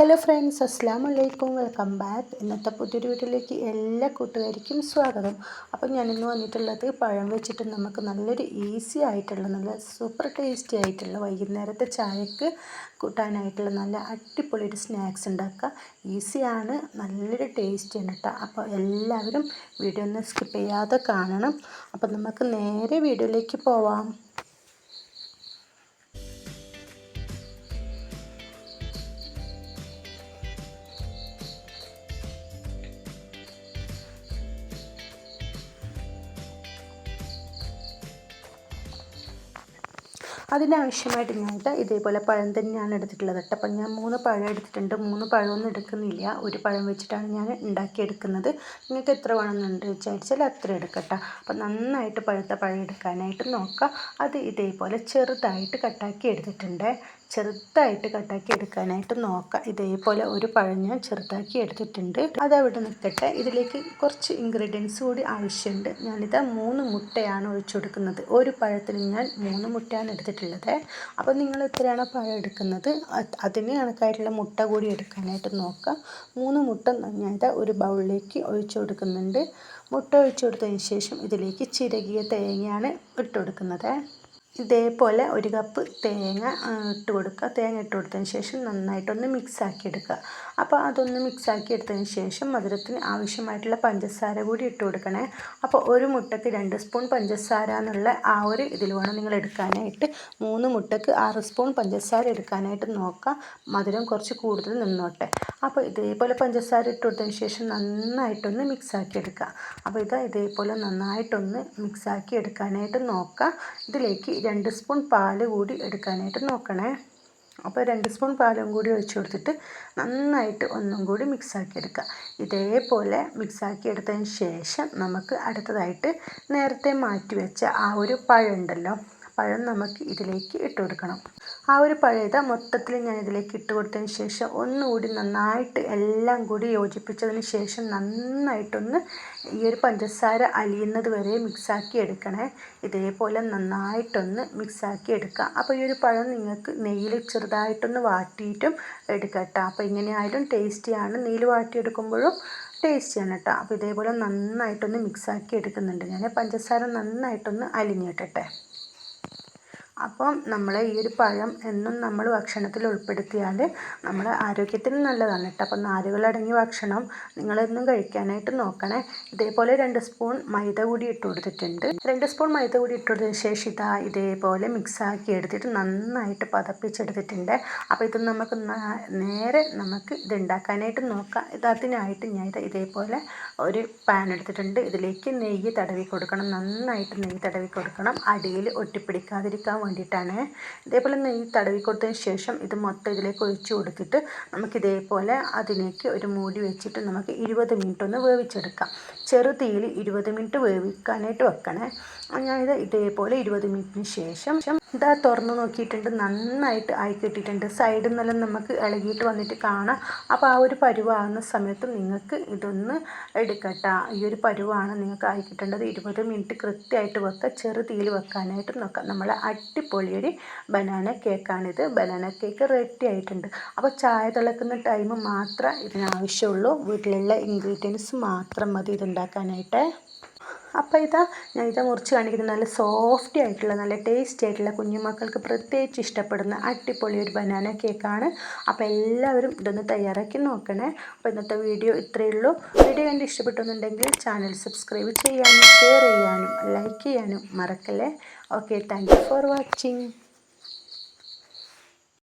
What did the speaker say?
Hello friends അസ്സാം വലൈക്കും welcome back ഇന്നത്തെ പുതിയൊരു വീട്ടിലേക്ക് എല്ലാ കൂട്ടുകാർക്കും സ്വാഗതം. അപ്പം ഞാനിന്ന് വന്നിട്ടുള്ളത് പഴം വെച്ചിട്ട് നമുക്ക് നല്ലൊരു ഈസി ആയിട്ടുള്ള നല്ല സൂപ്പർ ടേസ്റ്റി ആയിട്ടുള്ള വൈകുന്നേരത്തെ ചായക്ക് കൂട്ടാനായിട്ടുള്ള നല്ല അടിപൊളി ഒരു സ്നാക്സ് ഉണ്ടാക്കുക. ഈസിയാണ് നല്ലൊരു ടേസ്റ്റിയാണ് കേട്ടോ അപ്പോൾ എല്ലാവരും വീഡിയോ ഒന്ന് സ്കിപ്പ് ചെയ്യാതെ കാണണം. അപ്പം നമുക്ക് നേരെ വീഡിയോയിലേക്ക് പോവാം. അതിനാവശ്യമായിട്ട് ഞാനിട്ട് ഇതേപോലെ പഴം തന്നെയാണ് എടുത്തിട്ടുള്ളത് കേട്ടോ. അപ്പം ഞാൻ മൂന്ന് പഴം എടുത്തിട്ടുണ്ട്. മൂന്ന് പഴമൊന്നും എടുക്കുന്നില്ല. ഒരു പഴം വെച്ചിട്ടാണ് ഞാൻ ഉണ്ടാക്കിയെടുക്കുന്നത്. നിങ്ങൾക്ക് എത്ര വേണമെന്നുണ്ട് വിചാരിച്ചാൽ അത്ര എടുക്കട്ടോ. അപ്പം നന്നായിട്ട് പഴുത്ത പഴം എടുക്കാനായിട്ട് നോക്കുക അത് ഇതേപോലെ ചെറുതായിട്ട് കട്ടാക്കി എടുത്തിട്ടുണ്ട്. ചെറുതായിട്ട് കട്ടാക്കി എടുക്കാനായിട്ട് നോക്കാം. ഇതേപോലെ ഒരു പഴം ഞാൻ ചെറുതാക്കി എടുത്തിട്ടുണ്ട്. അതവിടെ നിൽക്കട്ടെ. ഇതിലേക്ക് കുറച്ച് ഇൻഗ്രീഡിയൻസ് കൂടി ആവശ്യമുണ്ട്. ഞാനിത് മൂന്ന് മുട്ടയാണ് ഒഴിച്ചു കൊടുക്കുന്നത്. ഒരു പഴത്തിന് ഞാൻ മൂന്ന് മുട്ടയാണ് എടുത്തിട്ടുള്ളത്. അപ്പോൾ നിങ്ങൾ എത്രയാണ് പഴം എടുക്കുന്നത് അതിന് കണക്കായിട്ടുള്ള മുട്ട കൂടി എടുക്കാനായിട്ട് നോക്കാം. മൂന്ന് മുട്ട ഞാനിത് ഒരു ബൗളിലേക്ക് ഒഴിച്ചു കൊടുക്കുന്നുണ്ട്. മുട്ട ഒഴിച്ചു കൊടുത്തതിന് ശേഷം ഇതിലേക്ക് ചിരകിയ തേങ്ങയാണ് ഇട്ട് കൊടുക്കുന്നത്. ഇതേപോലെ ഒരു കപ്പ് തേങ്ങ ഇട്ട് കൊടുക്കുക. തേങ്ങ ഇട്ട് കൊടുത്തതിന് ശേഷം നന്നായിട്ടൊന്ന് മിക്സാക്കി എടുക്കുക. അപ്പോൾ അതൊന്ന് മിക്സാക്കി എടുത്തതിന് ശേഷം മധുരത്തിന് ആവശ്യമായിട്ടുള്ള പഞ്ചസാര കൂടി ഇട്ട് കൊടുക്കണേ. അപ്പോൾ ഒരു മുട്ടയ്ക്ക് രണ്ട് സ്പൂൺ പഞ്ചസാര എന്നുള്ള ആ ഒരു ഇതിൽ വേണം നിങ്ങൾ എടുക്കാനായിട്ട്. മൂന്ന് മുട്ടയ്ക്ക് ആറ് സ്പൂൺ പഞ്ചസാര എടുക്കാനായിട്ട് നോക്കുക. മധുരം കുറച്ച് കൂടുതൽ നിന്നോട്ടെ. അപ്പോൾ ഇതേപോലെ പഞ്ചസാര ഇട്ട് കൊടുത്തതിന് ശേഷം നന്നായിട്ടൊന്ന് മിക്സാക്കി എടുക്കുക. അപ്പോൾ ഇത് ഇതേപോലെ നന്നായിട്ടൊന്ന് മിക്സാക്കി എടുക്കാനായിട്ട് നോക്കുക. ഇതിലേക്ക് രണ്ട് സ്പൂൺ പാൽ കൂടി എടുക്കാനായിട്ട് നോക്കണേ. അപ്പോൾ രണ്ട് സ്പൂൺ പാലും കൂടി ഒഴിച്ചു കൊടുത്തിട്ട് നന്നായിട്ട് ഒന്നും കൂടി മിക്സാക്കി എടുക്കുക. ഇതേപോലെ മിക്സാക്കി എടുത്തതിന് ശേഷം നമുക്ക് അടുത്തതായിട്ട് നേരത്തെ മാറ്റി വെച്ച ആ ഒരു പഴം ഉണ്ടല്ലോ പഴം നമുക്ക് ഇതിലേക്ക് ഇട്ട് കൊടുക്കണം. ആ ഒരു പഴയത മൊത്തത്തിൽ ഞാൻ ഇതിലേക്ക് ഇട്ട് കൊടുത്തതിന് ശേഷം ഒന്നുകൂടി നന്നായിട്ട് എല്ലാം കൂടി യോജിപ്പിച്ചതിന് ശേഷം നന്നായിട്ടൊന്ന് ഈ ഒരു പഞ്ചസാര അലിയുന്നത് വരെ മിക്സാക്കി എടുക്കണേ. ഇതേപോലെ നന്നായിട്ടൊന്ന് മിക്സാക്കി എടുക്കുക. അപ്പോൾ ഈ ഒരു പഴം നിങ്ങൾക്ക് നെയ്യിൽ ചെറുതായിട്ടൊന്ന് വാട്ടിയിട്ടും എടുക്കട്ടോ അപ്പോൾ ഇങ്ങനെയായാലും ടേസ്റ്റിയാണ്. നെയ്യിൽ വാട്ടിയെടുക്കുമ്പോഴും ടേസ്റ്റിയാണ് കേട്ടോ. അപ്പോൾ ഇതേപോലെ നന്നായിട്ടൊന്ന് മിക്സാക്കി എടുക്കുന്നുണ്ട്. ഞാൻ പഞ്ചസാര നന്നായിട്ടൊന്ന് അലിഞ്ഞിട്ടെ അപ്പം നമ്മൾ ഈ ഒരു പഴം എന്നും നമ്മൾ ഭക്ഷണത്തിൽ ഉൾപ്പെടുത്തിയാൽ നമ്മുടെ ആരോഗ്യത്തിന് നല്ലതാണ് കേട്ടോ. അപ്പം നാരുകളടങ്ങിയ ഭക്ഷണം നിങ്ങളെന്നും കഴിക്കാനായിട്ട് നോക്കണേ. ഇതേപോലെ രണ്ട് സ്പൂൺ മൈദ കൂടി ഇട്ട് കൊടുത്തിട്ടുണ്ട്. രണ്ട് സ്പൂൺ മൈദ കൂടി ഇട്ട് കൊടുത്തതിന് ശേഷം ഇതാ ഇതേപോലെ മിക്സാക്കി എടുത്തിട്ട് നന്നായിട്ട് പതപ്പിച്ചെടുത്തിട്ടുണ്ട്. അപ്പോൾ ഇത് നമുക്ക് നേരെ നമുക്ക് ഇത് ഉണ്ടാക്കാനായിട്ട് നോക്കാം. ഇതതിനായിട്ട് ഞാൻ ഇത് ഇതേപോലെ ഒരു പാൻ എടുത്തിട്ടുണ്ട്. ഇതിലേക്ക് നെയ്യ് തടവി കൊടുക്കണം. നന്നായിട്ട് നെയ്യ് തടവി കൊടുക്കണം. അടിയിൽ ഒട്ടിപ്പിടിക്കാതിരിക്കാൻ വേണ്ടിയിട്ടാണ്. ഇതേപോലെ നെയ്യ് തടവി കൊടുത്തതിന് ശേഷം ഇത് മൊത്തം ഇതിലേക്ക് ഒഴിച്ച് കൊടുത്തിട്ട് നമുക്ക് ഇതേപോലെ അതിലേക്ക് ഒരു മൂടി വെച്ചിട്ട് നമുക്ക് ഇരുപത് മിനിറ്റ് ഒന്ന് വേവിച്ചെടുക്കാം. ചെറു തീയിൽ ഇരുപത് മിനിറ്റ് വേവിക്കാനായിട്ട് വെക്കണേ. ഞാനിത് ഇതേപോലെ ഇരുപത് മിനിറ്റിന് ശേഷം ഇതാ തുറന്ന് നോക്കിയിട്ടുണ്ട്. നന്നായിട്ട് ആയി കിട്ടിയിട്ടുണ്ട്. സൈഡിൽ നിന്നെല്ലാം നമുക്ക് ഇളകിയിട്ട് വന്നിട്ട് കാണാം. അപ്പോൾ ആ ഒരു പരുവാകുന്ന സമയത്ത് നിങ്ങൾക്ക് ഇതൊന്ന് എടുക്കട്ടെ. ഈ ഒരു പരുവാണ് നിങ്ങൾക്ക് ആയി കിട്ടേണ്ടത്. ഇരുപത് മിനിറ്റ് കൃത്യമായിട്ട് വെക്കുക. ചെറു തീയിൽ വെക്കാനായിട്ട് നോക്കാം. നമ്മൾ അടിപൊളി ഒരു ബനാന കേക്കാണിത്. ബനാന കേക്ക് റെഡി ആയിട്ടുണ്ട്. അപ്പോൾ ചായ തിളക്കുന്ന ടൈം മാത്രം ഇതിനാവശ്യമുള്ളൂ വീട്ടിലുള്ള ഇൻഗ്രീഡിയൻസ് മാത്രം മതി ഇതുണ്ടാക്കാനായിട്ട്. അപ്പോൾ ഇതാ ഞാൻ ഇതാ മുറിച്ച് കാണിക്കുന്നത്. നല്ല സോഫ്റ്റി ആയിട്ടുള്ള നല്ല ടേസ്റ്റി ആയിട്ടുള്ള കുഞ്ഞുമക്കൾക്ക് പ്രത്യേകിച്ച് ഇഷ്ടപ്പെടുന്ന അടിപൊളി ഒരു ബനാന കേക്കാണ് അപ്പോൾ എല്ലാവരും ഇതൊന്ന് തയ്യാറാക്കി നോക്കണേ. അപ്പോൾ ഇന്നത്തെ വീഡിയോ ഇത്രയേ ഉള്ളൂ. വീഡിയോ കണ്ട് ഇഷ്ടപ്പെട്ടെന്നുണ്ടെങ്കിൽ ചാനൽ സബ്സ്ക്രൈബ് ചെയ്യാനും ഷെയർ ചെയ്യാനും ലൈക്ക് ചെയ്യാനും മറക്കല്ലേ? Okay thank for watching